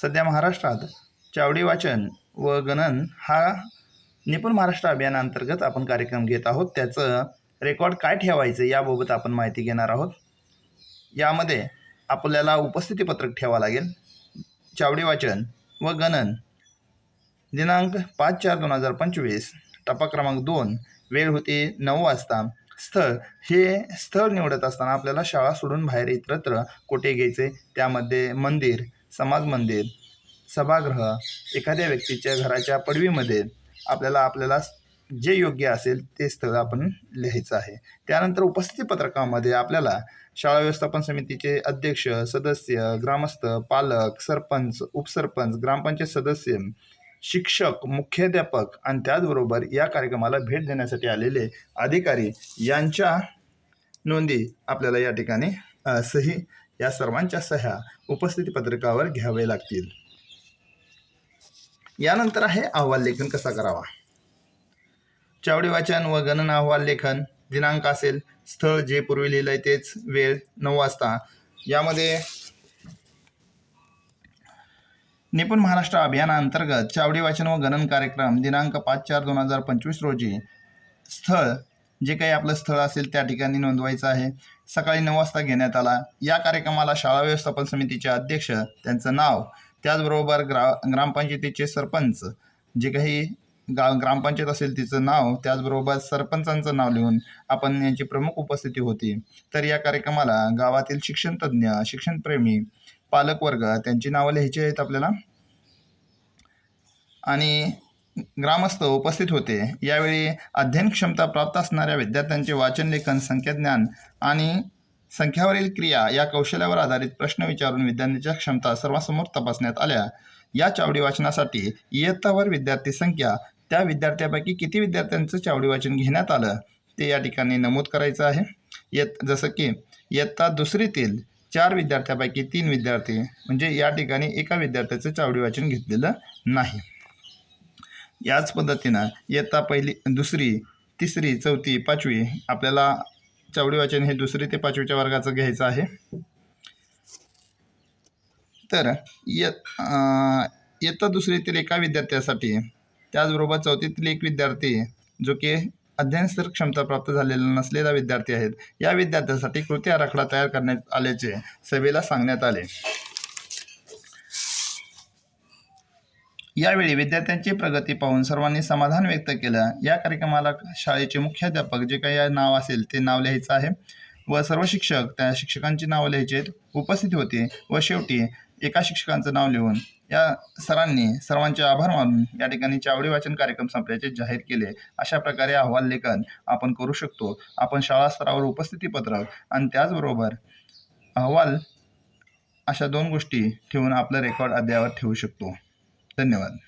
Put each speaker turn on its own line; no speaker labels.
सध्या महाराष्ट्रात चावडी वाचन व गणन हा निपुण महाराष्ट्र अभियानांतर्गत आपण कार्यक्रम घेत आहोत. त्याचं रेकॉर्ड काय ठेवायचं याबाबत आपण माहिती घेणार आहोत. यामध्ये आपल्याला उपस्थितीपत्रक ठेवावं लागेल. चावडी वाचन व गणन दिनांक पाच चार दोन हजार पंचवीस टप्पा क्रमांक दोन वेळ होती नऊ वाजता. स्थळ हे स्थळ निवडत असताना आपल्याला शाळा सोडून बाहेर इतरत्र कुठे घ्यायचे? त्यामध्ये मंदिर समाज मंदिर सभागृह एखाद्या व्यक्तीच्या घराच्या पडवीमध्ये आपल्याला आपल्याला जे योग्य असेल ते स्थळ आपण लिहायचं आहे. त्यानंतर उपस्थिती पत्रकामध्ये आपल्याला शाळा व्यवस्थापन समितीचे अध्यक्ष सदस्य ग्रामस्थ पालक सरपंच उपसरपंच ग्रामपंचायत सदस्य शिक्षक मुख्याध्यापक आणि त्याचबरोबर या कार्यक्रमाला भेट देण्यासाठी आलेले अधिकारी यांच्या नोंदी आपल्याला या ठिकाणी सही या सर्वांच्या सह्या उपस्थिती पत्रकावर घ्यावे लागतील. यानंतर आहे अहवाल लेखन कसा करावा? चावडी वाचन व गणन अहवाल लेखन दिनांक असेल स्थळ जे पूर्वी लिहिलं आहे तेच वेळ नऊ वाजता. यामध्ये निपुण महाराष्ट्र अभियानाअंतर्गत चावडी वाचन व गणन कार्यक्रम दिनांक पाच चार दोन हजार पंचवीस रोजी स्थळ जे काही आपलं स्थळ असेल त्या ठिकाणी नोंदवायचं आहे. सकाळी नऊ वाजता घेण्यात आला. या कार्यक्रमाला शाळा व्यवस्थापन समितीचे अध्यक्ष त्यांचं नाव त्याचबरोबर ग्रा ग्रामपंचायतीचे सरपंच जे काही गा ग्रामपंचायत असेल तिचं नाव त्याचबरोबर सरपंचांचं नाव लिहून आपण यांची प्रमुख उपस्थिती होती. तर या कार्यक्रमाला गावातील शिक्षणतज्ज्ञ शिक्षणप्रेमी पालकवर्ग त्यांची नावं लिहायची आहेत आपल्याला. आणि ग्रामस्थ उपस्थित होते. यावेळी अध्ययन क्षमता प्राप्त असणाऱ्या विद्यार्थ्यांचे वाचन लेखन संख्याज्ञान आणि संख्यावरील क्रिया या कौशल्यावर आधारित प्रश्न विचारून विद्यार्थ्यांच्या क्षमता सर्वांसमोर तपासण्यात आल्या. या चावडी वाचनासाठी इयत्तावर विद्यार्थी संख्या त्या विद्यार्थ्यापैकी किती विद्यार्थ्यांचं चावडी वाचन घेण्यात आलं ते या ठिकाणी नमूद करायचं आहे. येत जसं की इयत्ता दुसरीतील चार विद्यार्थ्यापैकी तीन विद्यार्थी म्हणजे या ठिकाणी एका विद्यार्थ्याचं चावडी वाचन घेतलेलं नाही. याच पद्धतीनं इयत्ता पहिली दुसरी तिसरी चौथी पाचवी आपल्याला चावडी वाचन हे दुसरी ते पाचवीच्या वर्गाचं घ्यायचं आहे. तर इयत इयत्ता दुसरीतील एका विद्यार्थ्यासाठी त्याचबरोबर चौथीतील एक विद्यार्थी जो की अध्ययनस्तर क्षमता प्राप्त झालेला नसलेला विद्यार्थी आहेत या विद्यार्थ्यासाठी कृती आराखडा तयार करण्यात आल्याचे सभेला सांगण्यात आले. यावेळी विद्यार्थ्यांची प्रगती पाहून सर्वांनी समाधान व्यक्त केलं. या कार्यक्रमाला शाळेचे मुख्याध्यापक जे काही नाव असेल ते नाव लिहायचं आहे. व सर्व शिक्षक त्या शिक्षकांची नावं लिहायचे उपस्थित होते व शेवटी एका शिक्षकांचं नाव लिहून या सरांनी सर्वांचे आभार मानून या ठिकाणी चावडी वाचन कार्यक्रम संपल्याचे जाहीर केले. अशा प्रकारे अहवाल लेखन आपण करू शकतो. आपण शाळा स्तरावर उपस्थिती पत्रक आणि त्याचबरोबर अहवाल अशा दोन गोष्टी ठेवून आपलं रेकॉर्ड अद्यावत ठेवू शकतो. धन्यवाद.